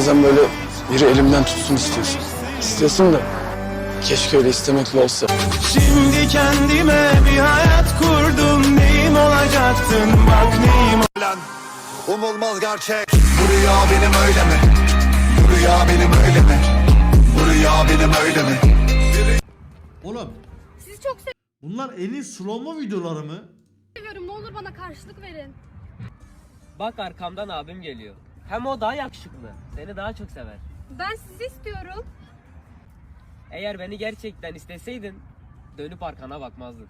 Bazen böyle biri elimden tutsun istiyorsun. İstiyorsun da keşke öyle istemekle olsa. Şimdi kendime bir hayat kurdum Neyim olacaktın bak neyim Lan umulmaz gerçek Bu rüya benim öyle mi? Bu rüya benim öyle mi? Bu rüya benim öyle mi? Oğlum Sizi çok bunlar en iyi slow videoları mı? seviyorum. Ne olur bana karşılık verin. Bak arkamdan abim geliyor. Hem o daha yakışıklı. Seni daha çok sever. Ben sizi istiyorum. Eğer beni gerçekten isteseydin dönüp arkana bakmazdın.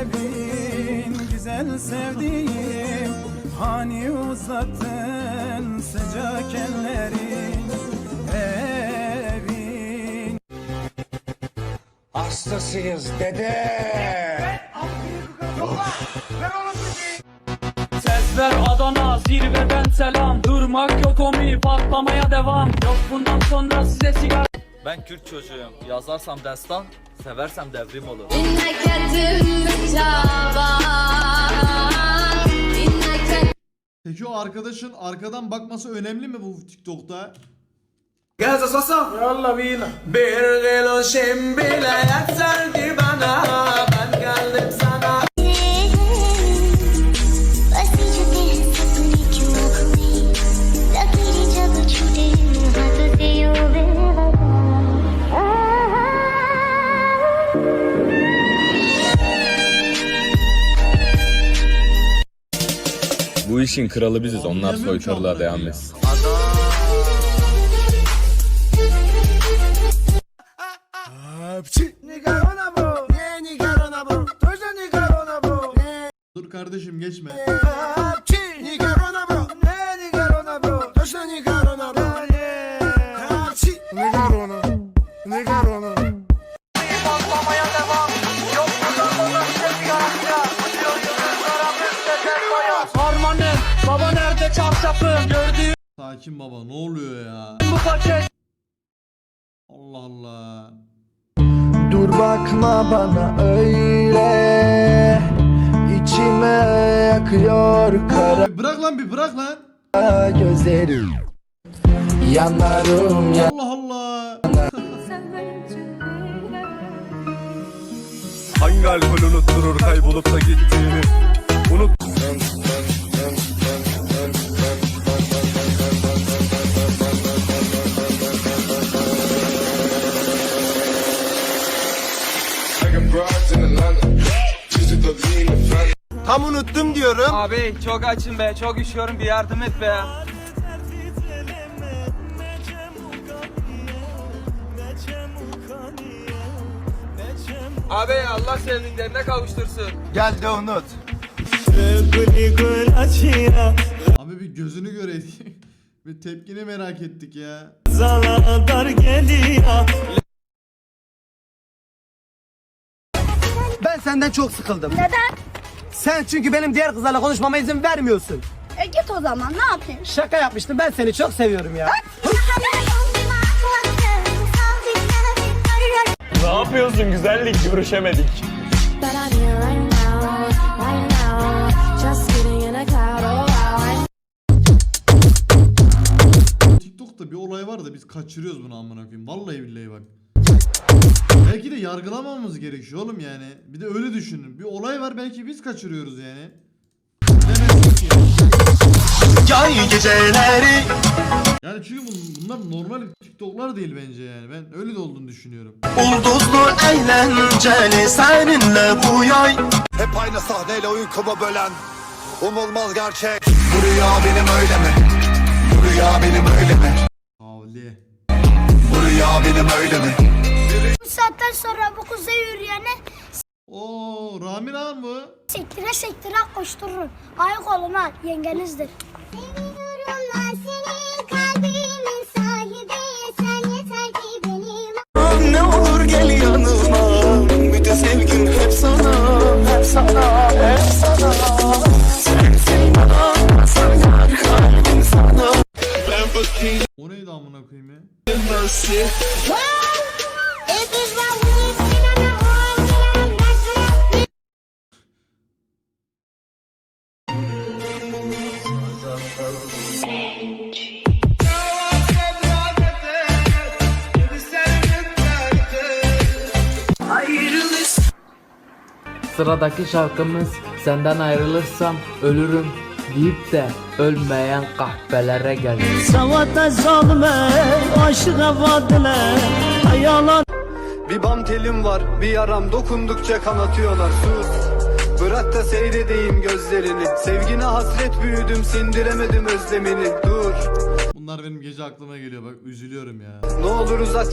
Evin güzel sevdiğim Hani uzattın sıcak ellerin Evin Hastasıyız dede. Ses ver Adana zirveden selam Durmak yok omi patlamaya devam Yok bundan sonra size sigara Ben Kürt çocuğuyum. Yazarsam destan, seversem devrim olur. Peki o arkadaşın arkadan bakması önemli mi bu TikTok'ta? Gaza sasa Yalla bina Bir galoşim bile yeterdi bana Ben geldim sana işin kralı biziz. Onlar soykırılığa devam etsin. Dur kardeşim geçme. Çarşafım Gördüğüm Sakin baba ne oluyor ya? bu paket Allah Allah. Dur bakma bana öyle İçime yakıyor Abi bırak lan bir bırak lan. kara gözlerim Yanlarım Allah Allah. Hangi alkol unutturur kaybolup da gittiğini? Unut. Tam unuttum diyorum Abi çok açım be çok üşüyorum bir yardım et be. Abi Allah sevdiklerine kavuştursun. Gel de unut Abi bir gözünü göreydik. bir tepkini merak ettik ya. Ben senden çok sıkıldım Neden? Sen çünkü benim diğer kızlarla konuşmama izin vermiyorsun. E git o zaman ne yapayım? Şaka yapmıştım ben seni çok seviyorum ya. Ne yapıyorsun? Güzellik görüşemedik. TikTok'ta bir olay var da biz kaçırıyoruz bunu amına koyayım. Vallahi billahi bak. Belki de yargılamamamız gerekiyor oğlum yani. Bir de öyle düşünün. Bir olay var belki biz kaçırıyoruz yani. Yay geceleri Yani çünkü bun- bunlar normal TikTok'lar değil bence yani. Ben öyle de olduğunu düşünüyorum. Ulduzlu eğlenceli seninle bu yay Hep aynı sahneyle uykumu bölen Umulmaz gerçek Bu rüya benim öyle mi? Bu rüya benim öyle mi? Havli. Rüya benim öyle mi? Bu saatten sonra bu kuzey yürüyene Oo Rami Ağam mı? sektire sektire koşturur. Ayık olun ha yengenizdir. Seviyorum ben seni kalbimin sahibi sen yeter ki benim. Ne olur gel yanıma Bütün sevgim hep sana Hep sana hep sana mercy. Sıradaki şarkımız Senden Ayrılırsam Ölürüm deyip de ölmeyen kahvelere gel. Savata zalme aşığa vadile Hayalan Bir bam telim var bir yaram dokundukça kanatıyorlar. Sus Bırak da seyredeyim gözlerini. Sevgine hasret büyüdüm sindiremedim özlemini. Dur. Bunlar benim gece aklıma geliyor bak üzülüyorum ya. ne olur uzak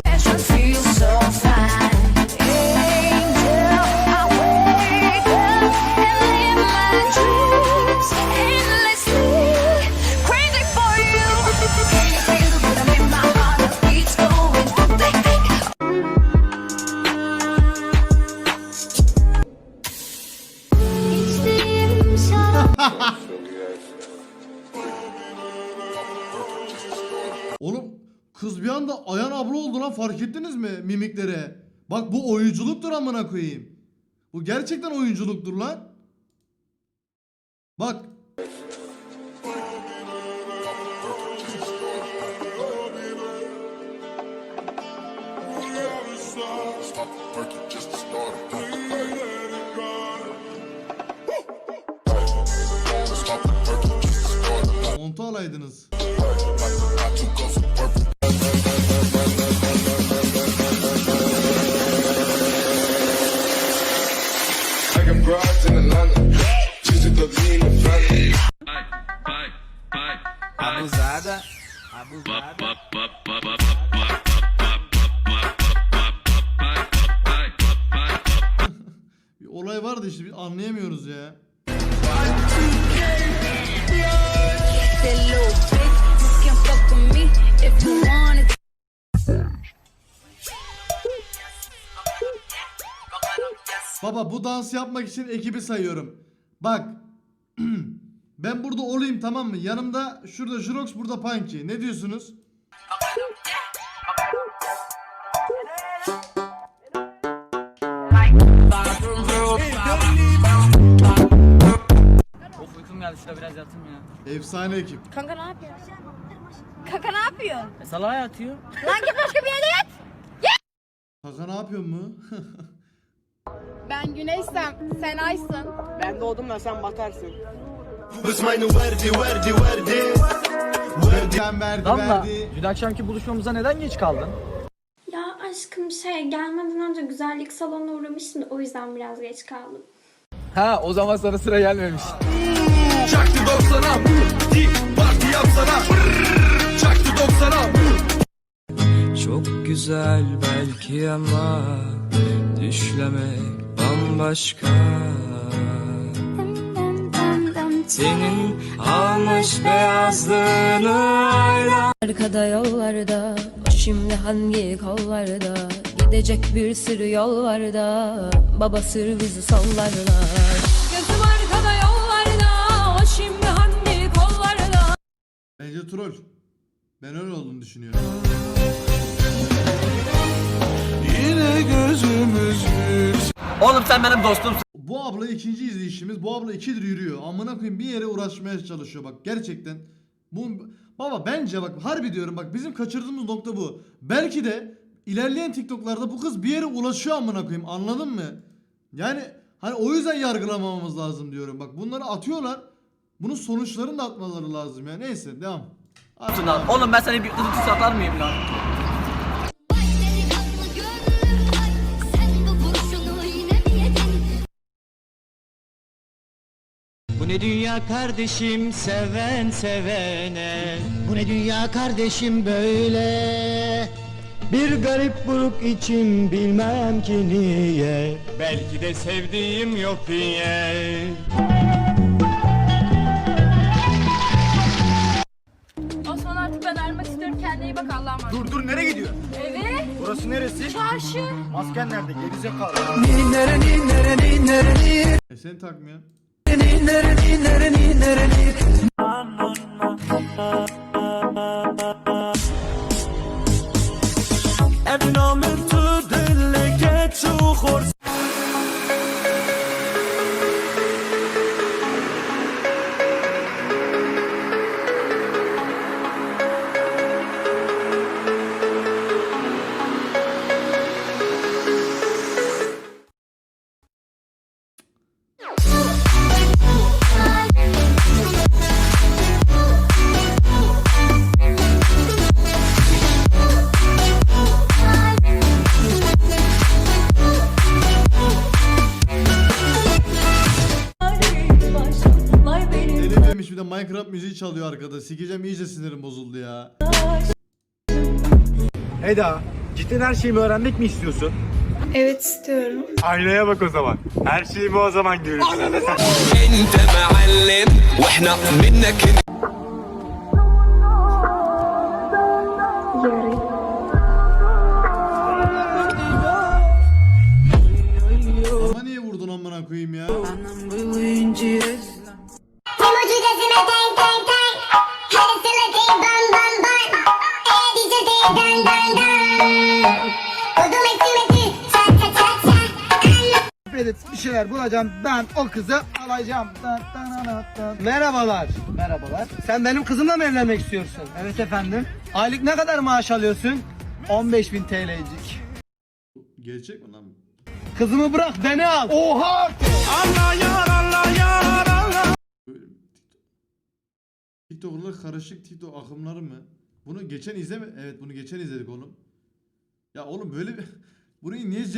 oldu fark ettiniz mi mimiklere? Bak bu oyunculuktur amına koyayım. Bu gerçekten oyunculuktur lan. Bak. Montu alaydınız. Olay vardı işte biz anlayamıyoruz ya. Baba bu dans yapmak için ekibi sayıyorum. Bak. ben burada olayım tamam mı? Yanımda şurada Jirox burada Punky. Ne diyorsunuz? Geldi şurada biraz yatayım ya. Efsane ekip. Kanka ne yapıyorsun? Kanka ne yapıyorsun? E, salağa yatıyor. Lan git başka bir yere yat. Kaka ne yapıyor mu? Ben güneşsem sen aysın. Ben doğdum da sen batarsın. Verdi verdi Damla verdi. dün akşamki buluşmamıza neden geç kaldın? Ya aşkım şey gelmeden önce güzellik salonuna uğramıştım da o yüzden biraz geç kaldım. Ha o zaman sana sıra gelmemiş. Çaktı 90'a Parti yapsana. Çaktı 90'a Çok güzel belki ama Düşlemek bambaşka. Senin almış beyazlığını Arkada yollarda, şimdi hangi kollarda? Gidecek bir sürü yol var da, baba sır bizi sollarlar. Troll. Ben öyle olduğunu düşünüyorum. Yine gözümüz Oğlum sen benim dostumsun. Bu abla ikinci izleyişimiz. Bu abla ikidir yürüyor. Amına koyayım bir yere uğraşmaya çalışıyor bak gerçekten. Bu baba bence bak harbi diyorum bak bizim kaçırdığımız nokta bu. Belki de ilerleyen TikTok'larda bu kız bir yere ulaşıyor amına koyayım. Anladın mı? Yani hani o yüzden yargılamamamız lazım diyorum. Bak bunları atıyorlar. Bunun sonuçlarını da atmaları lazım ya. Neyse devam. Hadi. Oğlum ben seni bir kızı satar mıyım lan? Bu ne dünya kardeşim seven sevene Bu ne dünya kardeşim böyle Bir garip buruk içim bilmem ki niye Belki de sevdiğim yok diye çarşı. Masken nerede? Gerizekalı. E sen takmıyor. Evna min tu dilleke rap müziği çalıyor arkada. Sikeceğim iyice sinirim bozuldu ya. Eda, cidden her şeyimi öğrenmek mi istiyorsun? Evet istiyorum. Aynaya bak o zaman. Her şeyimi o zaman görürsün. Ama niye vurdun amına koyayım ya? Bir şeyler bulacağım. Ben o kızı alacağım. Merhabalar. Merhabalar. Sen benim kızımla mı evlenmek istiyorsun? Evet efendim. Aylık ne kadar maaş alıyorsun? 15.000 TL'cik. Gerçek mi lan? Kızımı bırak beni al. Oha! Allah yar Allah yar Allah. Böyle mi? TikTok. TikToker'lar karışık TikTok akımları mı? Bunu geçen izleme. Evet bunu geçen izledik oğlum. Ya oğlum böyle bir... Burayı niye